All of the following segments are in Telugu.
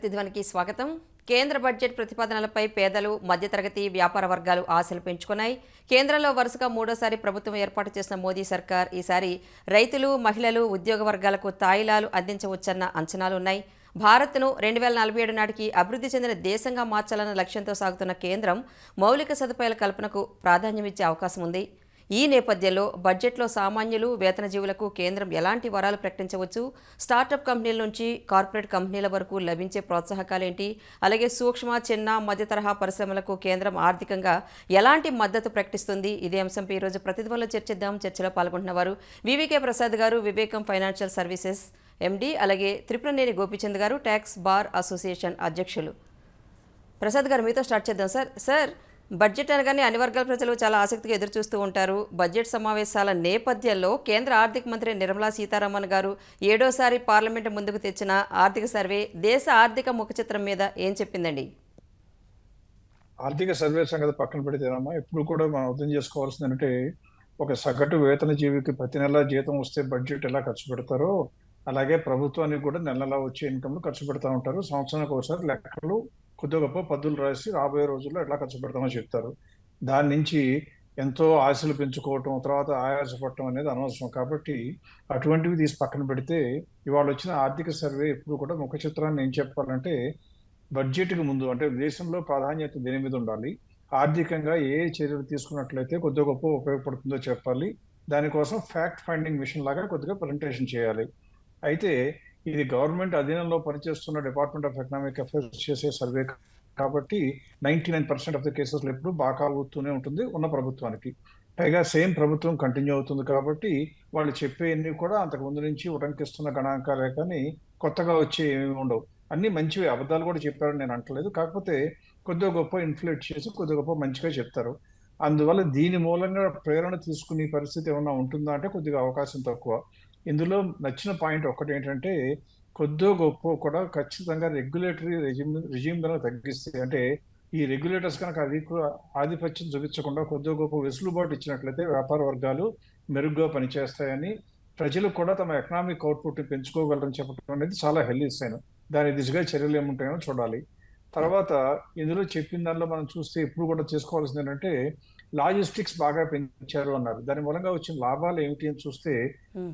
ప్రతిధ్వనికి స్వాగతం. కేంద్ర బడ్జెట్ ప్రతిపాదనలపై పేదలు మధ్యతరగతి వ్యాపార వర్గాలు ఆశలు పెంచుకున్నాయి. కేంద్రంలో వరుసగా మూడోసారి ప్రభుత్వం ఏర్పాటు చేసిన మోదీ సర్కార్ ఈసారి రైతులు మహిళలు ఉద్యోగ వర్గాలకు తాయిలాలు అందించవచ్చన్న అంచనాలున్నాయి భారత్ను రెండు వేల నలభై ఏడు నాటికి అభివృద్ధి చెందిన దేశంగా మార్చాలన్న లక్ష్యంతో సాగుతున్న కేంద్రం మౌలిక సదుపాయాల కల్పనకు ప్రాధాన్యమిచ్చే అవకాశం ఉంది. ఈ నేపథ్యంలో బడ్జెట్లో సామాన్యులు వేతనజీవులకు కేంద్రం ఎలాంటి వరాలు ప్రకటించవచ్చు? స్టార్టప్ కంపెనీల నుంచి కార్పొరేట్ కంపెనీల వరకు లభించే ప్రోత్సాహకాలేంటి? అలాగే సూక్ష్మ చిన్న మధ్య తరహా పరిశ్రమలకు కేంద్రం ఆర్థికంగా ఎలాంటి మద్దతు ప్రకటిస్తుంది? ఇదే అంశంపై ఈరోజు ప్రతిధ్వనిలో చర్చిద్దాం. చర్చలో పాల్గొంటున్న వారు వివికే ప్రసాద్ గారు వివేకం ఫైనాన్షియల్ సర్వీసెస్ ఎండి అలాగే త్రిపురనేని గోపిచంద్ గారు ట్యాక్స్ బార్ అసోసియేషన్ అధ్యక్షులు. ప్రసాద్ గారు మీతో స్టార్ట్ చేద్దాం సార్. సార్ బడ్జెట్ అనగానే అన్ని వర్గాల ప్రజలు చాలా ఆసక్తిగా ఎదురు చూస్తూ ఉంటారు. బడ్జెట్ సమావేశాల నేపథ్యంలో కేంద్ర ఆర్థిక మంత్రి నిర్మలా సీతారామన్ గారు ఏడోసారి పార్లమెంటు ముందుకు తెచ్చిన ఆర్థిక సర్వే దేశ ఆర్థిక ముఖ చిత్రం మీద ఏం చెప్పిందండి? ఆర్థిక సర్వే సంగతి పక్కన పెడితేనమ్మా ఇప్పుడు కూడా మనం అర్థం చేసుకోవాల్సింది అంటే ఒక సగటు వేతన జీవికి ప్రతి నెల జీతం వస్తే బడ్జెట్ ఎలా ఖర్చు పెడతారో అలాగే ప్రభుత్వానికి కూడా నెల నెలా వచ్చే ఇన్కమ్లు ఖర్చు పెడతా ఉంటారు. సంవత్సరానికి ఒకసారి లెక్కలు కొద్దిగా గొప్ప పద్దులు రాసి రాబోయే రోజుల్లో ఎట్లా ఖర్చు పెడతామో చెప్తారు. దాని నుంచి ఎంతో ఆశలు పెంచుకోవటం తర్వాత ఆయాసపడటం అనేది అనవసరం. కాబట్టి అటువంటివి తీసి పక్కన పెడితే ఇవాళ వచ్చిన ఆర్థిక సర్వే ఎప్పుడు కూడా ముఖ చిత్రాన్ని ఏం చెప్పాలంటే బడ్జెట్కి ముందు అంటే దేశంలో ప్రాధాన్యత దేని మీద ఉండాలి ఆర్థికంగా ఏ చర్యలు తీసుకున్నట్లయితే కొద్దిగా గొప్ప ఉపయోగపడుతుందో చెప్పాలి. దానికోసం ఫ్యాక్ట్ ఫైండింగ్ మిషన్ లాగా కొద్దిగా ప్రజెంటేషన్ చేయాలి. అయితే ఇది గవర్నమెంట్ అధీనంలో పనిచేస్తున్న డిపార్ట్మెంట్ ఆఫ్ ఎకనామిక్ అఫైర్స్ చేసే సర్వే కాబట్టి ninety nine percent of the కేసెస్లో ఎప్పుడు బాగా అవుతూనే ఉంటుంది ఉన్న ప్రభుత్వానికి. పైగా సేమ్ ప్రభుత్వం కంటిన్యూ అవుతుంది కాబట్టి వాళ్ళు చెప్పేవన్నీ కూడా అంతకు ముందు నుంచి ఉటంకిస్తున్న గణాంకాలే కానీ కొత్తగా వచ్చే ఏమి ఉండవు. అన్ని మంచివి అబద్ధాలు కూడా చెప్పారని నేను అంటలేదు. కాకపోతే కొద్దిగా గొప్ప ఇన్ఫ్లేట్ చేసి కొద్దిగా గొప్ప మంచిగా చెప్తారు. అందువల్ల దీని మూలంగా ప్రేరణ తీసుకునే పరిస్థితి ఏమైనా ఉంటుందా అంటే కొద్దిగా అవకాశం తక్కువ. ఇందులో నచ్చిన పాయింట్ ఒకటి ఏంటంటే కొద్దిగా గొప్ప కూడా ఖచ్చితంగా రెగ్యులేటరీ రెజ్యూమ్ రిజ్యూమ్ కనుక తగ్గిస్తే అంటే ఈ రెగ్యులేటర్స్ కనుక అది ఆధిపత్యం చూపించకుండా కొద్దిగా గొప్ప వెసులుబాటు ఇచ్చినట్లయితే వ్యాపార వర్గాలు మెరుగ్గా పనిచేస్తాయని ప్రజలు కూడా తమ ఎకనామిక్ అవుట్పుట్ పెంచుకోగలరని చెప్పడం అనేది చాలా హెల్దీ సైన్. దాని దిశగా చర్యలు ఏముంటాయో చూడాలి. తర్వాత ఇందులో చెప్పిన దానిలో మనం చూస్తే ఇప్పుడు కూడా చేసుకోవాల్సింది ఏంటంటే లాజిస్టిక్స్ బాగా పెంచారు అన్నారు. దాని మూలంగా వచ్చిన లాభాలు ఏమిటి అని చూస్తే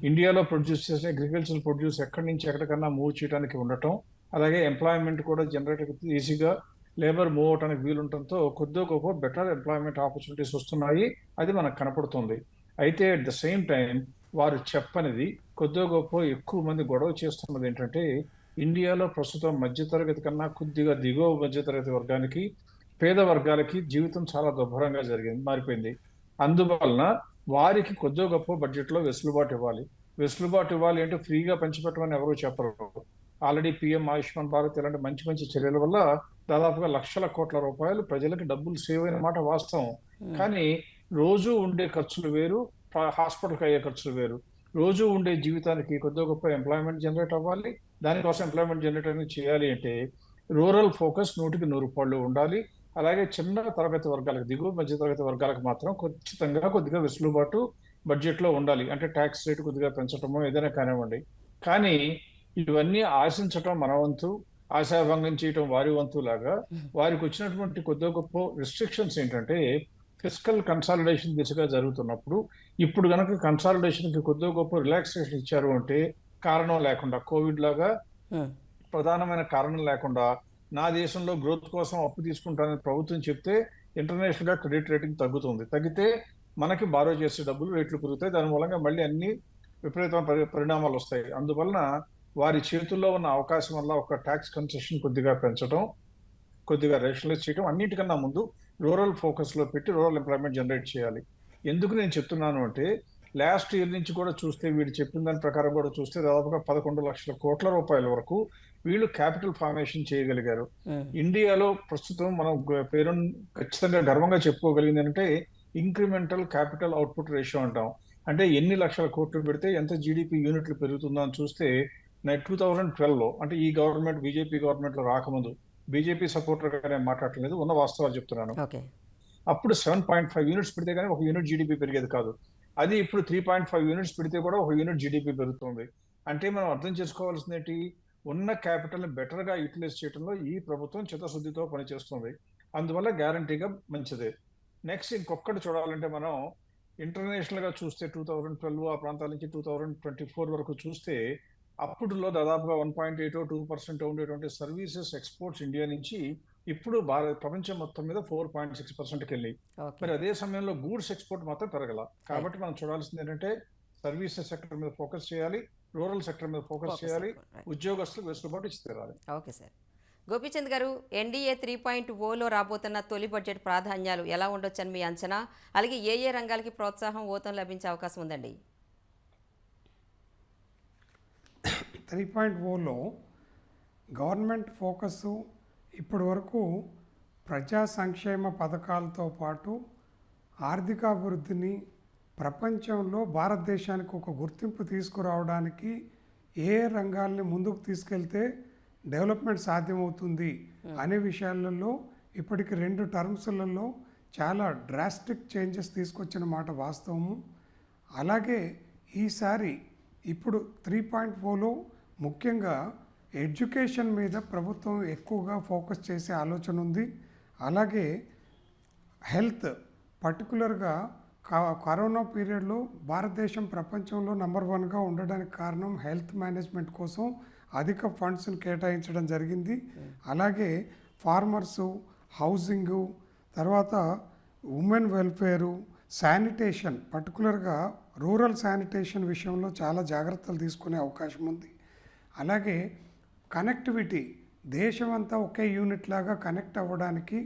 ఇండియాలో ప్రొడ్యూస్ చేసే అగ్రికల్చర్ ప్రొడ్యూస్ ఎక్కడి నుంచి ఎక్కడికన్నా మూవ్ చేయడానికి ఉండటం అలాగే ఎంప్లాయ్మెంట్ కూడా జనరేట్ ఈజీగా లేబర్ మూవ్ అవడానికి వీలుండటంతో కొద్దిగా గొప్ప బెటర్ ఎంప్లాయ్మెంట్ ఆపర్చునిటీస్ వస్తున్నాయి. అది మనకు కనపడుతుంది. అయితే అట్ ద సేమ్ టైం వారు చెప్పనిది కొద్దిగా గొప్ప ఎక్కువ మంది గొడవ చేస్తున్నది ఏంటంటే ఇండియాలో ప్రస్తుతం మధ్యతరగతి కన్నా కొద్దిగా దిగువ మధ్యతరగతి వర్గానికి పేద వర్గాలకి జీవితం చాలా దుర్భరంగా జరిగింది మారిపోయింది. అందువలన వారికి కొద్దిగా గొప్ప బడ్జెట్లో వెసులుబాటు ఇవ్వాలి. వెసులుబాటు ఇవ్వాలి అంటే ఫ్రీగా పంచిపెట్టమని ఎవరూ చెప్పరు. ఆల్రెడీ పిఎం ఆయుష్మాన్ భారత్ ఇలాంటి మంచి మంచి చర్యల వల్ల దాదాపుగా లక్షల కోట్ల రూపాయలు ప్రజలకి డబ్బులు సేవ్ అయిన మాట వాస్తవం. కానీ రోజు ఉండే ఖర్చులు వేరు హాస్పిటల్కి అయ్యే ఖర్చులు వేరు. రోజు ఉండే జీవితానికి కొద్దిగా గొప్ప ఎంప్లాయ్మెంట్ జనరేట్ అవ్వాలి. దానికోసం ఎంప్లాయ్మెంట్ జనరేట్ అనేది చేయాలి అంటే రూరల్ ఫోకస్ నూటికి నూరు రూపాయలు ఉండాలి. అలాగే చిన్న తరగతి వర్గాలకు దిగువ మధ్య తరగతి వర్గాలకు మాత్రం ఖచ్చితంగా కొద్దిగా వెసులుబాటు బడ్జెట్లో ఉండాలి. అంటే ట్యాక్స్ రేట్ కొద్దిగా పెంచటమో ఏదైనా కానివ్వండి. కానీ ఇవన్నీ ఆశించటం మన వంతు ఆశాభంగం చేయటం వారి వంతు లాగా వారికి వచ్చినటువంటి కొద్దిగా గొప్ప రిస్ట్రిక్షన్స్ ఏంటంటే ఫిజికల్ కన్సాలిడేషన్ దిశగా జరుగుతున్నప్పుడు ఇప్పుడు కనుక కన్సాలిడేషన్కి కొద్దిగా గొప్ప రిలాక్సేషన్ ఇచ్చారు అంటే కారణం లేకుండా కోవిడ్ లాగా ప్రధానమైన కారణం లేకుండా నా దేశంలో గ్రోత్ కోసం అప్పు తీసుకుంటానని ప్రభుత్వం చెప్తే ఇంటర్నేషనల్గా క్రెడిట్ రేటింగ్ తగ్గుతుంది. తగ్గితే మనకి బారో చేసే డబ్బులు రేట్లు పెరుగుతాయి. దాని మూలంగా మళ్ళీ అన్ని విపరీతమైన పరిణామాలు వస్తాయి. అందువలన వారి చేతుల్లో ఉన్న అవకాశం వల్ల ఒక ట్యాక్స్ కన్సెషన్ కొద్దిగా పెంచడం కొద్దిగా రేషనలైజ్ చేయడం అన్నిటికన్నా ముందు రూరల్ ఫోకస్లో పెట్టి రూరల్ ఎంప్లాయ్మెంట్ జనరేట్ చేయాలి. ఎందుకు నేను చెప్తున్నాను అంటే లాస్ట్ ఇయర్ నుంచి కూడా చూస్తే వీడు చెప్పిన దాని ప్రకారం కూడా చూస్తే దాదాపుగా పదకొండు లక్షల కోట్ల రూపాయల వరకు వీళ్ళు క్యాపిటల్ ఫార్మేషన్ చేయగలిగారు. ఇండియాలో ప్రస్తుతం మనం పేరు ఖచ్చితంగా గర్వంగా చెప్పుకోగలిగింది అంటే ఇంక్రిమెంటల్ క్యాపిటల్ అవుట్పుట్ రేషియో అంటాం. అంటే ఎన్ని లక్షల కోట్లు పెడితే ఎంత జీడిపి యూనిట్లు పెరుగుతుందో అని చూస్తే టూ థౌజండ్ ట్వెల్వ్లో అంటే ఈ గవర్నమెంట్ బీజేపీ గవర్నమెంట్లో రాకముందు బీజేపీ సపోర్టర్గా నేను మాట్లాడలేదు ఉన్న వాస్తవాలు చెప్తున్నాను. అప్పుడు సెవెన్ పాయింట్ ఫైవ్ యూనిట్స్ పెడితే కానీ ఒక యూనిట్ జీడిపి పెరిగేది కాదు. అది ఇప్పుడు త్రీ పాయింట్ ఫైవ్ యూనిట్స్ పెడితే కూడా ఒక యూనిట్ జీడిపి పెరుగుతుంది. అంటే మనం అర్థం చేసుకోవాల్సింది ఏంటి? ఉన్న క్యాపిటల్ని బెటర్గా యూటిలైజ్ చేయడంలో ఈ ప్రభుత్వం చిత్తశుద్ధితో పనిచేస్తుంది. అందువల్ల గ్యారంటీగా మంచిదే. నెక్స్ట్ ఇంకొకటి చూడాలంటే మనం ఇంటర్నేషనల్గా చూస్తే టూ థౌజండ్ ట్వెల్వ్ ఆ ప్రాంతాల నుంచి టూ థౌజండ్ ట్వంటీ ఫోర్ వరకు చూస్తే అప్పుడులో దాదాపుగా one point eight two percent ఉండేటువంటి సర్వీసెస్ ఎక్స్పోర్ట్స్ ఇండియా నుంచి ఇప్పుడు భారత ప్రపంచం మొత్తం మీద ఫోర్ పాయింట్ సిక్స్ పర్సెంట్కి వెళ్ళి మరి అదే సమయంలో గూడ్స్ ఎక్స్పోర్ట్ మాత్రం పెరగల. కాబట్టి మనం చూడాల్సింది ఏంటంటే సర్వీసెస్ సెక్టర్ మీద ఫోకస్ చేయాలి. రూరల్ సెక్టర్ మీద ఫోకస్ చేయాలి. ఉద్యోగస్తులకు వెసులుబాటు ఇచ్చి తీరాలి ఓకే సార్. గోపీచంద్ గారు ఎన్డీఏ త్రీ పాయింట్ ఓలో రాబోతున్న తొలి బడ్జెట్ ప్రాధాన్యాలు ఎలా ఉండొచ్చని మీ అంచనా? అలాగే ఏ ఏ రంగాలకి ప్రోత్సాహం ఓతం లభించే అవకాశం ఉందండి? త్రీ పాయింట్ ఓలో గవర్నమెంట్ ఫోకస్ ఇప్పటి వరకు ప్రజా సంక్షేమ పథకాలతో పాటు ఆర్థికాభివృద్ధిని ప్రపంచంలో భారతదేశానికి ఒక గుర్తింపు తీసుకురావడానికి ఏ రంగాల్ని ముందుకు తీసుకెళ్తే డెవలప్మెంట్ సాధ్యమవుతుంది అనే విషయాలలో ఇప్పటికి రెండు టర్మ్స్లలో చాలా డ్రాస్టిక్ చేంజెస్ తీసుకొచ్చిన మాట వాస్తవము. అలాగే ఈసారి ఇప్పుడు త్రీ పాయింట్ ఫోర్లో ముఖ్యంగా ఎడ్యుకేషన్ మీద ప్రభుత్వం ఎక్కువగా ఫోకస్ చేసే ఆలోచన ఉంది అలాగే హెల్త్ పర్టికులర్గా కరోనా పీరియడ్లో భారతదేశం ప్రపంచంలో నంబర్ వన్గా ఉండడానికి కారణం హెల్త్ మేనేజ్మెంట్ కోసం అధిక ఫండ్స్ను కేటాయించడం జరిగింది. అలాగే ఫార్మర్సు హౌసింగు తర్వాత ఉమెన్ వెల్ఫేరు శానిటేషన్ పర్టికులర్గా రూరల్ శానిటేషన్ విషయంలో చాలా జాగ్రత్తలు తీసుకునే అవకాశం ఉంది. అలాగే కనెక్టివిటీ దేశమంతా ఒకే యూనిట్ లాగా కనెక్ట్ అవ్వడానికి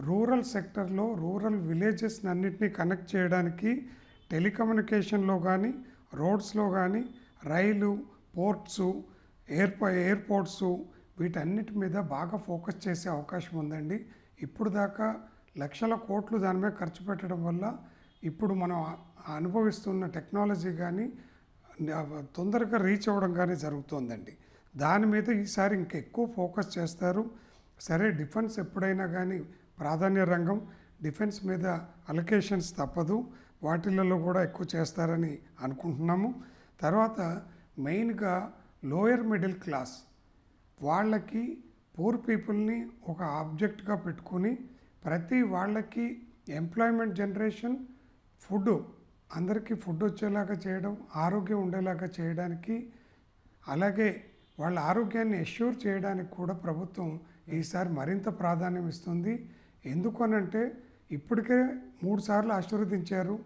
రూరల్ సెక్టర్లో రూరల్ విలేజెస్ అన్నింటినీ కనెక్ట్ చేయడానికి టెలికమ్యూనికేషన్లో కానీ రోడ్స్లో కానీ రైలు పోర్ట్స్ ఎయిర్పో ఎయిర్పోర్ట్స్ వీటన్నిటి మీద బాగా ఫోకస్ చేసే అవకాశం ఉందండి. ఇప్పుడు దాకా లక్షల కోట్లు దాని మీద ఖర్చు పెట్టడం వల్ల ఇప్పుడు మనం అనుభవిస్తున్న టెక్నాలజీ కానీ తొందరగా రీచ్ అవ్వడం కానీ జరుగుతుందండి. దాని మీద ఈసారి ఇంకెక్కువ ఫోకస్ చేస్తారు. సరే డిఫెన్స్ ఎప్పుడైనా కానీ ప్రాధాన్య రంగం డిఫెన్స్ మీద అలొకేషన్స్ తప్పదు. వాటిలలో కూడా ఎక్కువ చేస్తారని అనుకుంటున్నాము. తర్వాత మెయిన్గా లోయర్ మిడిల్ క్లాస్ వాళ్ళకి పూర్ పీపుల్ని ఒక ఆబ్జెక్ట్గా పెట్టుకొని ప్రతి వాళ్ళకి ఎంప్లాయ్మెంట్ జనరేషన్ ఫుడ్ అందరికీ ఫుడ్ వచ్చేలాగా చేయడం ఆరోగ్యం ఉండేలాగా చేయడానికి అలాగే వాళ్ళ ఆరోగ్యాన్ని ఎష్యూర్ చేయడానికి కూడా ప్రభుత్వం ఈసారి మరింత ప్రాధాన్యం ఇస్తుంది. ఎందుకనంటే ఇప్పటికే మూడు సార్లు ఆశీర్వదించారు.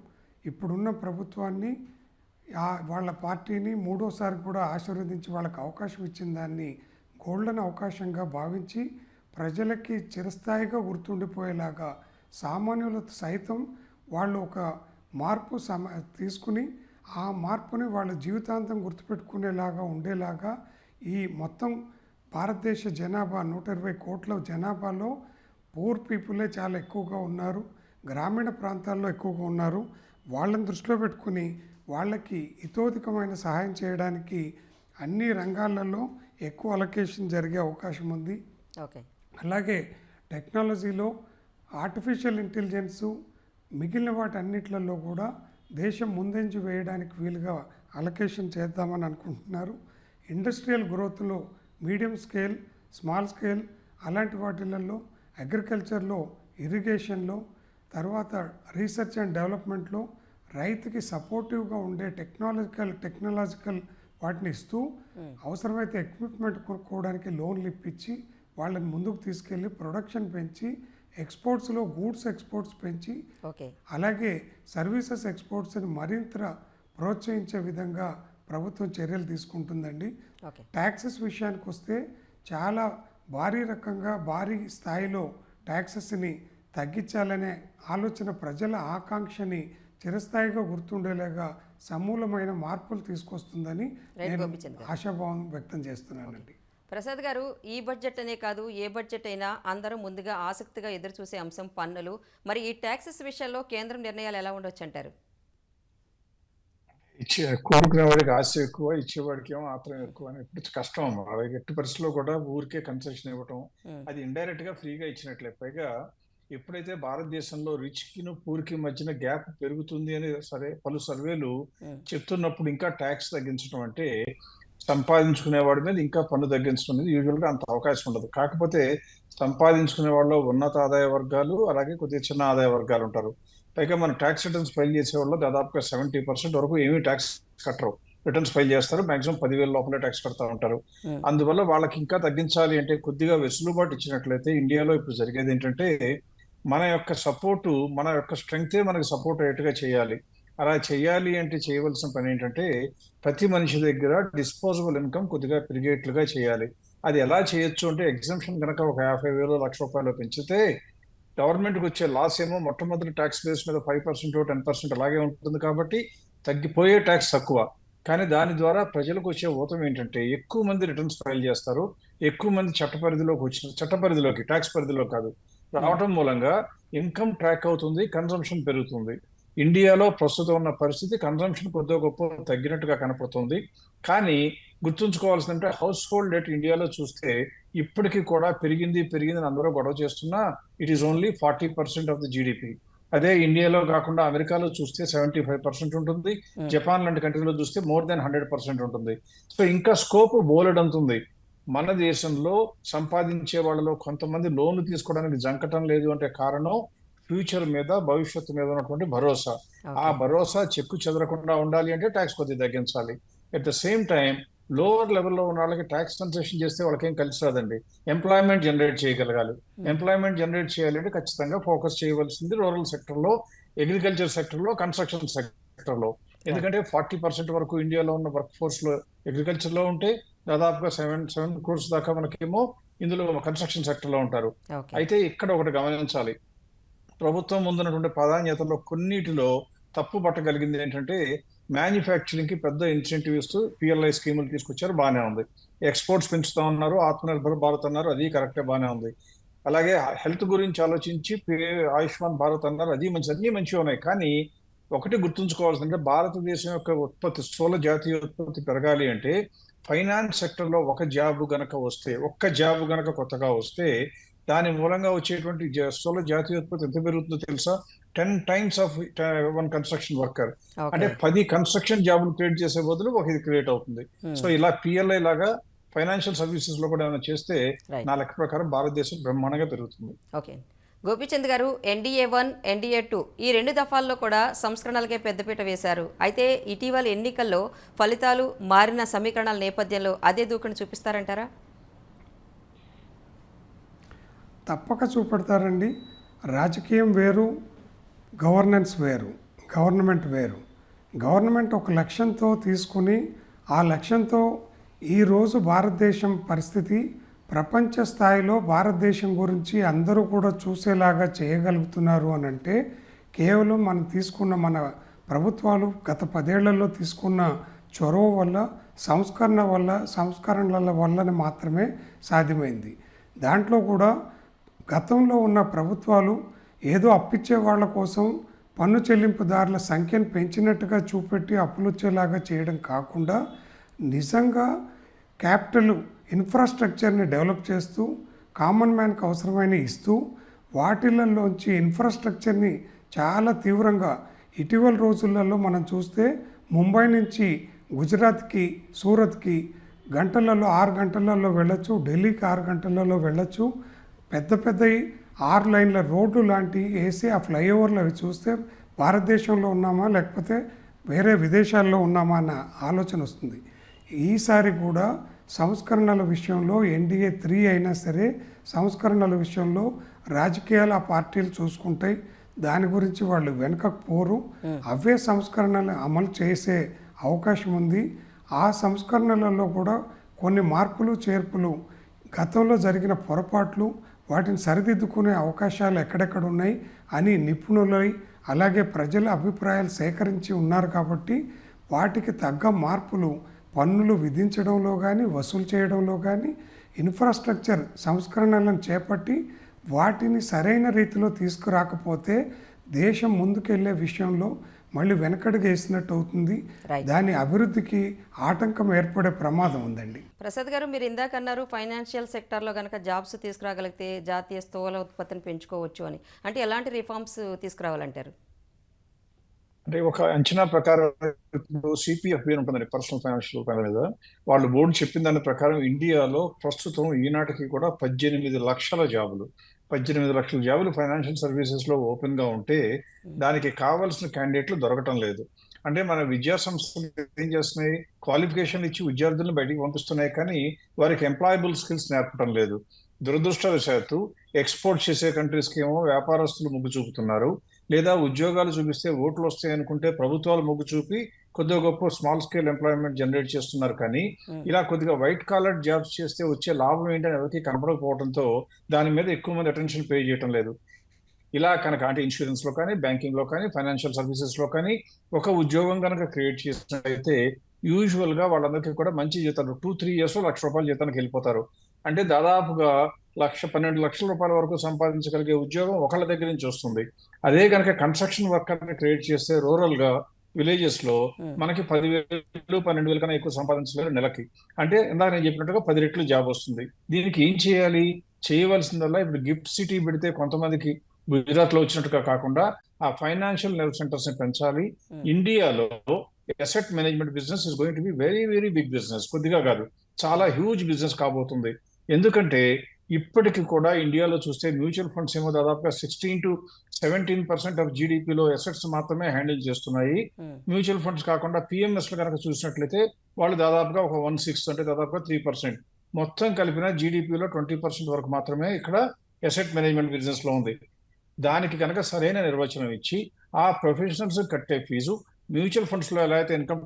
ఇప్పుడున్న ప్రభుత్వాన్ని వాళ్ళ పార్టీని మూడోసారి కూడా ఆశీర్వదించి వాళ్ళకి అవకాశం ఇచ్చిన దాన్ని గోల్డెన్ అవకాశంగా భావించి ప్రజలకి చిరస్థాయిగా గుర్తుండిపోయేలాగా సామాన్యుల సైతం వాళ్ళు ఒక మార్పు సమ తీసుకుని ఆ మార్పుని వాళ్ళ జీవితాంతం గుర్తుపెట్టుకునేలాగా ఉండేలాగా ఈ మొత్తం భారతదేశ జనాభా నూట ఇరవై కోట్ల జనాభాలో పూర్ పీపులే చాలా ఎక్కువగా ఉన్నారు గ్రామీణ ప్రాంతాల్లో ఎక్కువగా ఉన్నారు. వాళ్ళని దృష్టిలో పెట్టుకుని వాళ్ళకి ఇతోధికమైన సహాయం చేయడానికి అన్ని రంగాలలో ఎక్కువ అలొకేషన్ జరిగే అవకాశం ఉంది. ఓకే. అలాగే టెక్నాలజీలో ఆర్టిఫిషియల్ ఇంటెలిజెన్సు మిగిలిన వాటన్నిటిలలో కూడా దేశం ముందంజ వేయడానికి వీలుగా అలొకేషన్ చేద్దామని అనుకుంటున్నారు. ఇండస్ట్రియల్ గ్రోత్లో మీడియం స్కేల్ స్మాల్ స్కేల్ అలాంటి వాటిలలో అగ్రికల్చర్లో ఇరిగేషన్లో తర్వాత రీసెర్చ్ అండ్ డెవలప్మెంట్లో రైతుకి సపోర్టివ్గా ఉండే టెక్నాలజికల్ టెక్నాలజికల్ వాటిని ఇస్తూ అవసరమైతే ఎక్విప్మెంట్ కొనుక్కోవడానికి లోన్లు ఇప్పించి వాళ్ళని ముందుకు తీసుకెళ్ళి ప్రొడక్షన్ పెంచి ఎక్స్పోర్ట్స్లో గూడ్స్ ఎక్స్పోర్ట్స్ పెంచి అలాగే సర్వీసెస్ ఎక్స్పోర్ట్స్ని మరింత ప్రోత్సహించే విధంగా ప్రభుత్వం చర్యలు తీసుకుంటుందండి. ట్యాక్సెస్ విషయానికి వస్తే చాలా భారీ రకంగా భారీ స్థాయిలో ట్యాక్సెస్ని తగ్గించాలనే ఆలోచన ప్రజల ఆకాంక్షని చిరస్థాయిగా గుర్తుండేలాగా సమూలమైన మార్పులు తీసుకొస్తుందని నేను. ఆశాభావం వ్యక్తం చేస్తున్నానండి. ప్రసాద్ గారు ఈ బడ్జెట్ అనే కాదు ఏ బడ్జెట్ అయినా అందరూ ముందుగా ఆసక్తిగా ఎదురు చూసే అంశం పన్నులు. మరి ఈ ట్యాక్సెస్ విషయంలో కేంద్రం నిర్ణయాలు ఎలా ఉండొచ్చు అంటారు ఇచ్చే కోరుకునే వాడికి ఆశ ఎక్కువ ఇచ్చేవాడికి ఏమో ఆత్రం ఎక్కువ అని. ఇప్పుడు కష్టం. అలాగే ఎట్టి పరిస్థితుల్లో కూడా ఊరికే కన్సెషన్ ఇవ్వటం. అది ఇండైరెక్ట్గా ఫ్రీగా ఇచ్చినట్లే. పైగా ఎప్పుడైతే భారతదేశంలో రిచ్ కిను పూర్కి మధ్యన గ్యాప్ పెరుగుతుంది అని సరే పలు సర్వేలు. చెప్తున్నప్పుడు ఇంకా ట్యాక్స్ తగ్గించడం అంటే సంపాదించుకునే వాడి మీద ఇంకా పన్ను తగ్గించడం అనేది యూజువల్గా అంత అవకాశం ఉండదు. కాకపోతే సంపాదించుకునే వాళ్ళలో ఉన్నత ఆదాయ వర్గాలు అలాగే కొద్దిగా చిన్న ఆదాయ వర్గాలు ఉంటారు. పైగా మన ట్యాక్స్ రిటర్న్స్ ఫైల్ చేసే వాళ్ళు దాదాపుగా సెవెంటీ పర్సెంట్ వరకు ఏమీ ట్యాక్స్ కట్టరు. రిటర్న్స్ ఫైల్ చేస్తారు మాక్సిమం పదివేల లోపలే ట్యాక్స్ కడతా ఉంటారు. Hmm. అందువల్ల వాళ్ళకి ఇంకా తగ్గించాలి అంటే కొద్దిగా వెసులుబాటు ఇచ్చినట్లయితే ఇండియాలో ఇప్పుడు జరిగేది ఏంటంటే మన యొక్క సపోర్టు మన యొక్క స్ట్రెంగ్తే మనకి సపోర్ట్ అయ్యేట్టుగా చేయాలి. అలా చేయాలి అంటే చేయవలసిన పని ఏంటంటే ప్రతి మనిషి దగ్గర డిస్పోజబుల్ ఇన్కమ్ కొద్దిగా పెరిగేట్లుగా చేయాలి. అది ఎలా చేయొచ్చు అంటే ఎగ్జామ్షన్ కనుక ఒక యాభై వేలు లక్ష రూపాయలు పెంచితే గవర్నమెంట్కి వచ్చే లాస్ ఏమో మొట్టమొదటి ట్యాక్స్ బేస్ మీద ఫైవ్ పర్సెంట్ టెన్ పర్సెంట్ అలాగే ఉంటుంది కాబట్టి తగ్గిపోయే ట్యాక్స్ తక్కువ. కానీ దాని ద్వారా ప్రజలకు వచ్చే ఊతం ఏంటంటే ఎక్కువ మంది రిటర్న్స్ ఫైల్ చేస్తారు ఎక్కువ మంది చట్ట పరిధిలోకి వచ్చిన చట్ట పరిధిలోకి ట్యాక్స్ పరిధిలో కాదు. రావటం మూలంగా ఇన్కమ్ ట్రాక్ అవుతుంది కన్సంప్షన్ పెరుగుతుంది. ఇండియాలో ప్రస్తుతం ఉన్న పరిస్థితి కన్సంప్షన్ కొద్దిగా గొప్ప తగ్గినట్టుగా కనపడుతుంది. కానీ గుర్తుంచుకోవాల్సిందంటే హౌస్ హోల్డ్ డెట్ ఇండియాలో చూస్తే ఇప్పటికీ కూడా పెరిగింది పెరిగింది అని అందరూ గొడవ చేస్తున్నా it is only forty percent of the GDP అదే ఇండియాలో కాకుండా అమెరికాలో చూస్తే సెవెంటీ ఫైవ్ పర్సెంట్ ఉంటుంది. జపాన్ లాంటి కంట్రీలో చూస్తే మోర్ దెన్ హండ్రెడ్ పర్సెంట్ ఉంటుంది. సో ఇంకా స్కోప్ బోలెడంతుంది మన దేశంలో సంపాదించే వాళ్ళలో కొంతమంది లోన్లు తీసుకోవడానికి జంకటం లేదు అంటే కారణం ఫ్యూచర్ మీద భవిష్యత్తు మీద ఉన్నటువంటి భరోసా. ఆ భరోసా చెక్కు చెదరకుండా ఉండాలి అంటే ట్యాక్స్ కొద్దిగా తగ్గించాలి. At the same time lower లెవెల్లో ఉన్న వాళ్ళకి ట్యాక్స్ కన్సెషన్ చేస్తే వాళ్ళకేం కలిసి రాదండి. ఎంప్లాయ్మెంట్ జనరేట్ చేయగలగాలి. ఎంప్లాయ్మెంట్ జనరేట్ చేయాలంటే ఖచ్చితంగా ఫోకస్ చేయవలసింది రూరల్ సెక్టర్లో అగ్రికల్చర్ సెక్టర్లో కన్స్ట్రక్షన్ సెక్టర్లో ఎందుకంటే ఫార్టీ పర్సెంట్ వరకు ఇండియాలో ఉన్న వర్క్ ఫోర్స్లో అగ్రికల్చర్లో ఉంటే దాదాపుగా సెవెన్ సెవెన్ క్రోర్స్ దాకా మనకేమో ఇందులో కన్స్ట్రక్షన్ సెక్టర్లో ఉంటారు. అయితే ఇక్కడ ఒకటి గమనించాలి. ప్రభుత్వం ముందున్నటువంటి ప్రాధాన్యతలో కొన్నిటిలో తప్పు పట్టగలిగింది ఏంటంటే మ్యానుఫ్యాక్చరింగ్కి పెద్ద ఇన్సెంటివ్ ఇస్తూ పిఎల్ఐ స్కీములు తీసుకొచ్చారు బాగానే ఉంది. ఎక్స్పోర్ట్స్ పెంచుతా ఉన్నారు ఆత్మనిర్భర్ భారత్ అన్నారు అది కరెక్టే బాగానే ఉంది. అలాగే హెల్త్ గురించి ఆలోచించి ఆయుష్మాన్ భారత్ అన్నారు అది మంచి అన్ని మంచిగా ఉన్నాయి. కానీ ఒకటి గుర్తుంచుకోవాల్సిందంటే భారతదేశం యొక్క ఉత్పత్తి స్థూల జాతీయ ఉత్పత్తి పెరగాలి అంటే ఫైనాన్స్ సెక్టర్లో ఒక జాబ్ గనక వస్తే ఒక్క జాబ్ గనక కొత్తగా వస్తే దాని మూలంగా వచ్చేటువంటి స్థూల జాతీయ ఉత్పత్తి ఎంత పెరుగుతుందో తెలుసా? Ten times of one construction worker అంటే పది కన్స్ట్రక్షన్ జాబులు క్రియేట్ చేసే బదులు ఒక ఇది క్రియేట్ అవుతుంది. సో ఇలా పిఎల్ఐ లాగా ఫైనాన్షియల్ సర్వీసెస్లో కూడా ఏమైనా చేస్తే నా లెక్క ప్రకారం భారతదేశం బ్రహ్మాండంగా పెరుగుతుంది. ఓకే గోపిచంద్ గారు ఎన్డీఏ వన్ ఎన్డీఏ టూ ఈ రెండు దఫాల్లో కూడా సంస్కరణలకే పెద్దపీట వేశారు. అయితే ఇటీవల ఎన్నికల్లో ఫలితాలు మారిన సమీకరణాల నేపథ్యంలో అదే దూకుని చూపిస్తారంటారా? తప్పక చూపెడతారండి. రాజకీయం వేరు గవర్నెన్స్ వేరు గవర్నమెంట్ వేరు. గవర్నమెంట్ ఒక లక్ష్యంతో తీసుకుని ఆ లక్ష్యంతో ఈరోజు భారతదేశం పరిస్థితి ప్రపంచ స్థాయిలో భారతదేశం గురించి అందరూ కూడా చూసేలాగా చేయగలుగుతున్నారు అని అంటే కేవలం మనం తీసుకున్న మన ప్రభుత్వాలు గత పదేళ్ళలో తీసుకున్న చొరవ వల్ల సంస్కరణ వల్ల సంస్కరణల వల్లనే మాత్రమే సాధ్యమైంది. దాంట్లో కూడా గతంలో ఉన్న ప్రభుత్వాలు ఏదో అప్పిచ్చే వాళ్ళ కోసం పన్ను చెల్లింపుదారుల సంఖ్యను పెంచినట్టుగా చూపెట్టి అప్పులు వచ్చేలాగా చేయడం కాకుండా నిజంగా క్యాపిటల్ ఇన్ఫ్రాస్ట్రక్చర్ని డెవలప్ చేస్తూ కామన్ మ్యాన్కి అవసరమైన ఇస్తూ వాటిలలోంచి ఇన్ఫ్రాస్ట్రక్చర్ని చాలా తీవ్రంగా ఇటీవల రోజులలో మనం చూస్తే ముంబై నుంచి గుజరాత్కి సూరత్కి గంటలలో ఆరు గంటలలో వెళ్ళొచ్చు ఢిల్లీకి ఆరు గంటలలో వెళ్ళొచ్చు పెద్ద పెద్ద ఆరు లైన్ల రోడ్లు లాంటి వేసి ఆ ఫ్లైఓవర్లు అవి చూస్తే భారతదేశంలో ఉన్నామా లేకపోతే వేరే విదేశాల్లో ఉన్నామా అన్న ఆలోచన వస్తుంది. ఈసారి కూడా సంస్కరణల విషయంలో ఎన్డీఏ త్రీ అయినా సరే సంస్కరణల విషయంలో రాజకీయాలు ఆ పార్టీలు చూసుకుంటాయి దాని గురించి వాళ్ళు వెనుకకు పోరు. అవే సంస్కరణలు అమలు చేసే అవకాశం ఉంది. ఆ సంస్కరణలలో కూడా కొన్ని మార్పులు చేర్పులు గతంలో జరిగిన పొరపాట్లు వాటిని సరిదిద్దుకునే అవకాశాలు ఎక్కడెక్కడ ఉన్నాయి అని నిపుణులై అలాగే ప్రజల అభిప్రాయాలు సేకరించి ఉన్నారు కాబట్టి వాటికి తగ్గ మార్పులు పన్నులు విధించడంలో కానీ వసూలు చేయడంలో కానీ ఇన్ఫ్రాస్ట్రక్చర్ సంస్కరణలను చేపట్టి వాటిని సరైన రీతిలో తీసుకురాకపోతే దేశం ముందుకెళ్ళే విషయంలో మళ్ళీ వెనకడుగు వేసినట్టు అవుతుంది. దాని అభివృద్ధికి ఆటంకం ఏర్పడే ప్రమాదం ఉందండి. ప్రసాద్ గారు మీరు ఇందాక అన్నారు ఫైనాన్షియల్ సెక్టార్లో కనుక జాబ్స్ తీసుకురాగలిగితే జాతీయ స్థూల ఉత్పత్తిని పెంచుకోవచ్చు అని. అంటే ఎలాంటి రిఫార్మ్స్ తీసుకురావాలంటారు? అంటే ఒక అంచనా ప్రకారం ఇప్పుడు సిపిఎఫ్ అని ఉంటుందండి పర్సనల్ ఫైనాన్షియల్ ప్లాన్ మీద. వాళ్ళు బోర్డు చెప్పిన దాని ప్రకారం ఇండియాలో ప్రస్తుతం ఈనాటికి కూడా పద్దెనిమిది లక్షల జాబులు. పద్దెనిమిది లక్షల జాబులు ఫైనాన్షియల్ సర్వీసెస్లో ఓపెన్గా ఉంటే దానికి కావాల్సిన క్యాండిడేట్లు దొరకటం లేదు. అంటే మన విద్యా సంస్థలు ఏం చేస్తున్నాయి? క్వాలిఫికేషన్ ఇచ్చి విద్యార్థులను బయటికి పంపిస్తున్నాయి కానీ వారికి ఎంప్లాయబుల్ స్కిల్స్ నేర్పడం లేదు. దురదృష్టవశాత్తు ఎక్స్పోర్ట్ చేసే కంట్రీస్కి ఏమో వ్యాపారస్తులు మొగ్గు చూపుతున్నారు. లేదా ఉద్యోగాలు చూపిస్తే ఓట్లు వస్తాయి అనుకుంటే ప్రభుత్వాలు మొగ్గు చూపి కొద్దిగా గొప్ప స్మాల్ స్కేల్ ఎంప్లాయ్మెంట్ జనరేట్ చేస్తున్నారు కానీ ఇలా కొద్దిగా వైట్ కాలర్ జాబ్స్ చేస్తే వచ్చే లాభం ఏంటని ఎవరికి కనపడకపోవడంతో దాని మీద ఎక్కువ మంది అటెన్షన్ పే చేయటం లేదు. ఇలా కనుక అంటే ఇన్సూరెన్స్లో కానీ బ్యాంకింగ్లో కానీ ఫైనాన్షియల్ సర్వీసెస్లో కానీ ఒక ఉద్యోగం కనుక క్రియేట్ చేసినట్లయితే యూజువల్గా వాళ్ళందరికీ కూడా మంచి జీతాలు టూ త్రీ ఇయర్స్లో లక్ష రూపాయల జీతానికి వెళ్ళిపోతారు. అంటే దాదాపుగా లక్ష పన్నెండు లక్షల రూపాయల వరకు సంపాదించగలిగే ఉద్యోగం ఒకళ్ళ దగ్గర నుంచి వస్తుంది. అదే కనుక కన్స్ట్రక్షన్ వర్కర్ క్రియేట్ చేస్తే రూరల్గా విలేజెస్లో. మనకి పదివేలు పన్నెండు వేల కన్నా ఎక్కువ సంపాదించలేరు నెలకి. అంటే ఇందాక నేను చెప్పినట్టుగా పది రెట్లు జాబ్ వస్తుంది. దీనికి ఏం చేయాలి? చేయవలసిందల్లా ఇప్పుడు గిఫ్ట్ సిటీ పెడితే కొంతమందికి గుజరాత్లో వచ్చినట్టుగా కాకుండా ఆ ఫైనాన్షియల్ నెల్ సెంటర్స్ని పెంచాలి. ఇండియాలో asset management business is going to be very very big business. కొద్దిగా కాదు చాలా హ్యూజ్ బిజినెస్ కాబోతుంది. ఎందుకంటే ఇప్పటికి కూడా ఇండియాలో చూస్తే మ్యూచువల్ ఫండ్స్ ఏమో దాదాపుగా sixteen to seventeen percent of జీడిపిలో అసెట్స్ మాత్రమే హ్యాండిల్ చేస్తున్నాయి. ఉమ్, మ్యూచువల్ ఫండ్స్ కాకుండా పిఎంఎస్లో కనుక చూసినట్లయితే వాళ్ళు దాదాపుగా ఒక వన్ సిక్స్ అంటే దాదాపుగా త్రీ పర్సెంట్ మొత్తం కలిపిన జీడిపిలో ట్వంటీ పర్సెంట్ వరకు మాత్రమే ఇక్కడ అసెట్ మేనేజ్మెంట్ బిజినెస్లో ఉంది. దానికి కనుక సరైన నిర్వచనం ఇచ్చి ఆ ప్రొఫెషనల్స్ కట్టే ఫీజు మ్యూచువల్ ఫండ్స్లో ఎలా అయితే ఇన్కమ్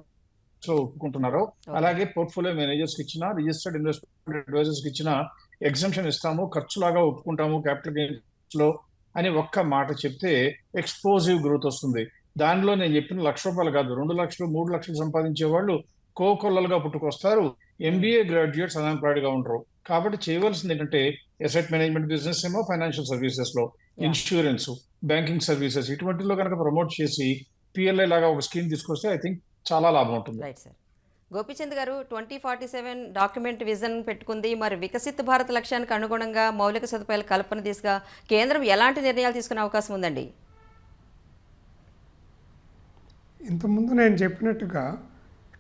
ఒప్పుకుంటున్నారో అలాగే పోర్ట్ఫోలియో మేనేజర్స్కి ఇచ్చిన రిజిస్టర్డ్ ఇన్వెస్ట్మెంట్ అడ్వైజర్స్ ఇచ్చిన ఎగ్జంప్షన్ ఇస్తాము ఖర్చులాగా ఒప్పుకుంటాము క్యాపిటల్ గెయిన్స్లో అని ఒక్క మాట చెప్తే ఎక్స్ప్లోజివ్ గ్రోత్ వస్తుంది. దానిలో నేను చెప్పిన లక్ష రూపాయలు కాదు రెండు లక్షలు మూడు లక్షలు సంపాదించే వాళ్ళు కోకొల్లలుగా పుట్టుకొస్తారు ఎంబీఏ గ్రాడ్యుయేట్స్ అన్ఎంప్లాయిడ్గా ఉంటారు కాబట్టి చేయవలసింది ఏంటంటే అసెట్ మేనేజ్మెంట్ బిజినెస్ ఏమో ఫైనాన్షియల్ సర్వీసెస్లో. ఇన్సూరెన్స్ బ్యాంకింగ్ సర్వీసెస్ ఇటువంటిలో కనుక ప్రమోట్ చేసి పిఎల్ఐ లాగా ఒక స్కీమ్ తీసుకొస్తే ఐ థింక్ చాలా లాభం ఉంటుంది. Gopichand garu twenty forty seven document vision పెట్టుకుంది. మరి వికసిత్ భారత్ లక్ష్యానికి అనుగుణంగా మౌలిక సదుపాయాల కల్పన దిశగా కేంద్రం ఎలాంటి నిర్ణయాలు తీసుకునే అవకాశం ఉందండి? ఇంతకుముందు నేను చెప్పినట్టుగా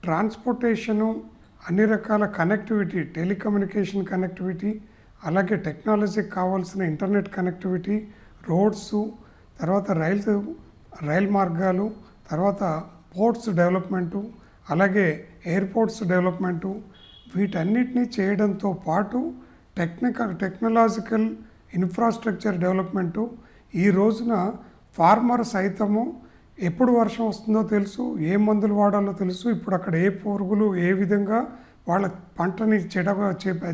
ట్రాన్స్పోర్టేషను అన్ని రకాల కనెక్టివిటీ టెలికమ్యూనికేషన్ కనెక్టివిటీ అలాగే టెక్నాలజీకి కావాల్సిన ఇంటర్నెట్ కనెక్టివిటీ రోడ్స్ తర్వాత రైలు రైల్ మార్గాలు తర్వాత పోర్ట్స్ డెవలప్మెంటు అలాగే ఎయిర్పోర్ట్స్ డెవలప్మెంటు వీటన్నిటినీ చేయడంతో పాటు టెక్నికల్ టెక్నాలజికల్ ఇన్ఫ్రాస్ట్రక్చర్ డెవలప్మెంటు. ఈ రోజున ఫార్మర్ సైతము ఎప్పుడు వర్షం వస్తుందో తెలుసు ఏ మందులు వాడాలో తెలుసు. ఇప్పుడు అక్కడ ఏ పురుగులు ఏ విధంగా వాళ్ళ పంటని చెడ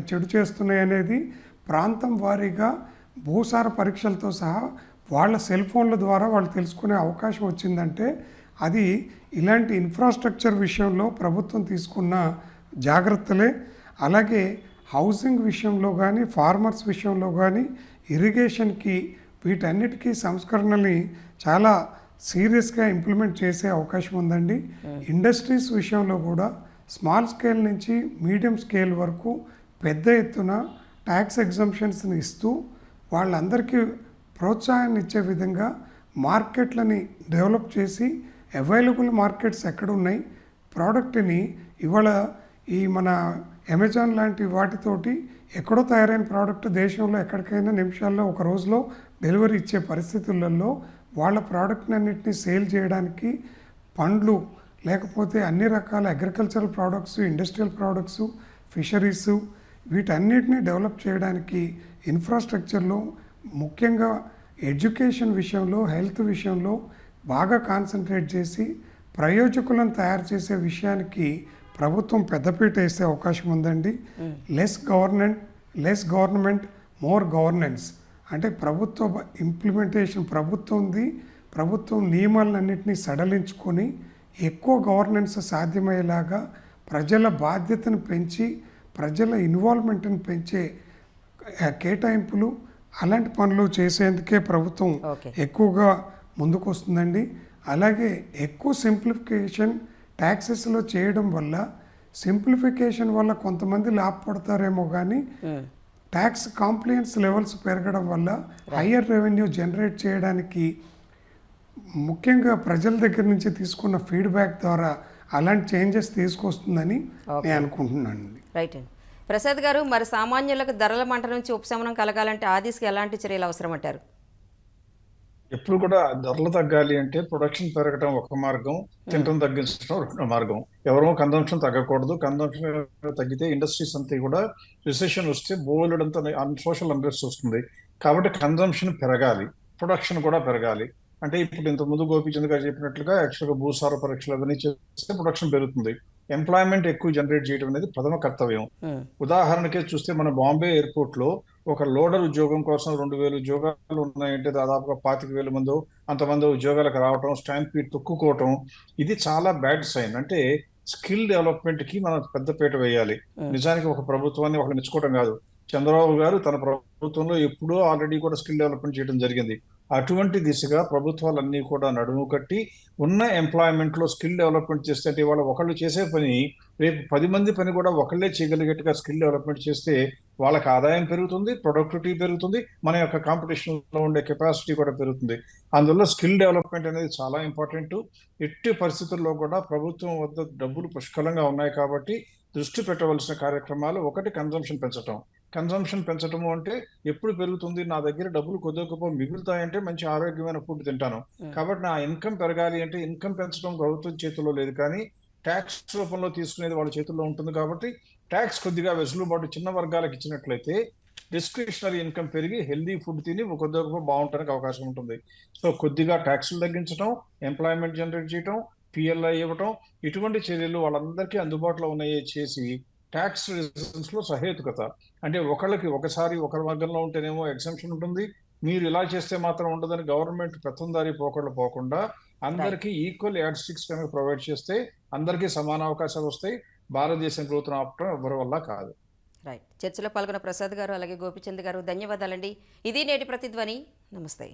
చెడు చేస్తున్నాయి అనేది ప్రాంతం వారీగా భూసార పరీక్షలతో సహా వాళ్ళ సెల్ ఫోన్ల ద్వారా వాళ్ళు తెలుసుకునే అవకాశం వచ్చిందంటే అది ఇలాంటి ఇన్ఫ్రాస్ట్రక్చర్ విషయంలో ప్రభుత్వం తీసుకున్న జాగ్రత్తలే. అలాగే హౌసింగ్ విషయంలో కానీ ఫార్మర్స్ విషయంలో కానీ ఇరిగేషన్కి వీటన్నిటికీ సంస్కరణల్ని చాలా సీరియస్గా ఇంప్లిమెంట్ చేసే అవకాశం ఉందండి. ఇండస్ట్రీస్ విషయంలో కూడా స్మాల్ స్కేల్ నుంచి మీడియం స్కేల్ వరకు పెద్ద ఎత్తున ట్యాక్స్ ఎగ్జంప్షన్స్ని ఇస్తూ వాళ్ళందరికీ ప్రోత్సాహాన్ని ఇచ్చే విధంగా మార్కెట్లని డెవలప్ చేసి అవైలబుల్ మార్కెట్స్ ఎక్కడ ఉన్నాయి ప్రోడక్ట్ని ఇవాళ ఈ మన అమెజాన్ లాంటి వాటితోటి ఎక్కడో తయారైన ప్రోడక్ట్ దేశంలో ఎక్కడికైనా నిమిషాల్లో ఒక రోజులో డెలివరీ ఇచ్చే పరిస్థితులలో వాళ్ళ ప్రోడక్ట్ని అన్నింటినీ సేల్ చేయడానికి పండ్లు లేకపోతే అన్ని రకాల agricultural products industrial products fisheries వీటన్నిటిని డెవలప్ చేయడానికి ఇన్ఫ్రాస్ట్రక్చర్లో ముఖ్యంగా ఎడ్యుకేషన్ విషయంలో హెల్త్ విషయంలో బాగా కాన్సన్ట్రేట్ చేసి ప్రయోజకులను తయారు చేసే విషయానికి ప్రభుత్వం పెద్దపీట వేసే అవకాశం ఉందండి. Less government less government more governance అంటే ప్రభుత్వ ఇంప్లిమెంటేషన్ ప్రభుత్వంది ప్రభుత్వం నియమాలన్నింటినీ సడలించుకొని ఎక్కువ గవర్నెన్స్ సాధ్యమయ్యేలాగా ప్రజల బాధ్యతను పెంచి ప్రజల ఇన్వాల్వ్మెంట్ని పెంచే కేటాయింపులు అలాంటి పనులు చేసేందుకే ప్రభుత్వం. ఎక్కువగా ముందుకు వస్తుందండి అలాగే ఎక్కువ సింప్లిఫికేషన్ ట్యాక్సెస్లో చేయడం వల్ల సింప్లిఫికేషన్ వల్ల కొంతమంది లాభపడతారేమో కానీ ట్యాక్స్ కాంప్లియన్స్ లెవెల్స్ పెరగడం వల్ల హయ్యర్ రెవెన్యూ జనరేట్ చేయడానికి ముఖ్యంగా ప్రజల దగ్గర నుంచి తీసుకున్న ఫీడ్బ్యాక్ ద్వారా అలాంటి చేంజెస్ తీసుకొస్తుందని నేను అనుకుంటున్నాను రైట్ అండి. ప్రసాద్ గారు మరి సామాన్యులకు ధరల మంట నుంచి ఉపశమనం కలగాలంటే ఆ దిశగా ఎలాంటి చర్యలు అవసరం అంటారు ఎప్పుడు కూడా ధరలు తగ్గాలి అంటే ప్రొడక్షన్ పెరగడం ఒక మార్గం తినడం తగ్గించడం రెండో మార్గం. ఎవరో కన్సంప్షన్ తగ్గకూడదు. కన్సంప్షన్ తగ్గితే ఇండస్ట్రీస్ అంతా కూడా రిసెషన్ వస్తే బోలెడంత సోషల్ అన్రెస్ట్ వస్తుంది. కాబట్టి కన్సంప్షన్ పెరగాలి. ప్రొడక్షన్ కూడా పెరగాలి. అంటే ఇప్పుడు ఇంత ముందు గోపీచంద్ గారు చెప్పినట్లుగా యాక్చువల్గా భూసార పరీక్షలు అవన్నీ చేస్తే ప్రొడక్షన్ పెరుగుతుంది. ఎంప్లాయ్మెంట్ ఎక్కువ జనరేట్ చేయడం అనేది ప్రథమ కర్తవ్యం. ఉదాహరణకే చూస్తే మన బాంబే ఎయిర్పోర్ట్లో ఒక లోడర్ ఉద్యోగం కోసం రెండు వేల ఉద్యోగాలు ఉన్నాయంటే దాదాపుగా పాతిక వేల మంది అంతమంది ఉద్యోగాలకు రావటం స్టాంప్ తొక్కుకోవటం ఇది చాలా బ్యాడ్ సైన్ అంటే స్కిల్ డెవలప్మెంట్కి మనం పెద్దపీట వేయాలి. నిజానికి ఒక ప్రభుత్వాన్ని ఒకరు మెచ్చుకోవడం కాదు. చంద్రబాబు గారు తన ప్రభుత్వంలో ఎప్పుడో ఆల్రెడీ కూడా స్కిల్ డెవలప్మెంట్ చేయడం జరిగింది. అటువంటి దిశగా ప్రభుత్వాలన్నీ కూడా నడుము కట్టి ఉన్న ఎంప్లాయ్మెంట్లో స్కిల్ డెవలప్మెంట్ చేస్తే అంటే ఇవాళ ఒకళ్ళు చేసే పని రేపు పది మంది పని కూడా ఒకళ్ళే చేయగలిగేట్టుగా స్కిల్ డెవలప్మెంట్ చేస్తే వాళ్ళకి ఆదాయం పెరుగుతుంది ప్రొడక్టివిటీ పెరుగుతుంది మన యొక్క కాంపిటీషన్లో ఉండే కెపాసిటీ కూడా పెరుగుతుంది. అందువల్ల స్కిల్ డెవలప్మెంట్ అనేది చాలా ఇంపార్టెంట్ ఎట్టి పరిస్థితుల్లో కూడా ప్రభుత్వం వద్ద డబ్బులు పుష్కలంగా ఉన్నాయి కాబట్టి దృష్టి పెట్టవలసిన కార్యక్రమాలు ఒకటి కన్జంప్షన్ పెంచడం కన్జంప్షన్ పెంచడము అంటే ఎప్పుడు పెరుగుతుంది నా దగ్గర డబ్బులు కొద్ది గొప్ప మిగులుతాయంటే మంచి ఆరోగ్యమైన ఫుడ్ తింటాను. కాబట్టి నా ఇన్కమ్ పెరగాలి అంటే ఇన్కమ్ పెంచడం ప్రభుత్వం చేతిలో లేదు కానీ ట్యాక్స్ రూపంలో తీసుకునేది వాళ్ళ చేతుల్లో ఉంటుంది కాబట్టి ట్యాక్స్ కొద్దిగా వెసులుబాటు చిన్న వర్గాలకు ఇచ్చినట్లయితే డిస్క్రిషనరీ ఇన్కమ్ పెరిగి హెల్దీ ఫుడ్ తిని కొద్ది బాగుంటానికి అవకాశం ఉంటుంది. సో కొద్దిగా ట్యాక్సులు తగ్గించడం ఎంప్లాయ్మెంట్ జనరేట్ చేయడం పిఎల్ఐ ఇవ్వటం ఇటువంటి చర్యలు వాళ్ళందరికీ అందుబాటులో ఉన్నాయి చేసి ట్యాక్స్ రిజన్స్లో సహేతుకత. అంటే ఒకళ్ళకి ఒకసారి ఒకరి వర్గంలో ఉంటేనేమో ఎగ్జంప్షన్ ఉంటుంది. మీరు ఇలా చేస్తే మాత్రం ఉండదని గవర్నమెంట్ పెత్తందారి పోకళ్ళు పోకుండా అందరికీ ఈక్వల్ యాడ్ స్టిక్స్ కనుక ప్రొవైడ్ చేస్తే అందరికీ సమాన అవకాశాలు వస్తాయి. భారతదేశం గ్రోత్ ఆపటం ఎవరి వల్ల కాదు. రైట్ చర్చలో పాల్గొన్న ప్రసాద్ గారు అలాగే గోపిచంద్ గారు ధన్యవాదాలండి. ఇది నేటి ప్రతిధ్వని. నమస్తే.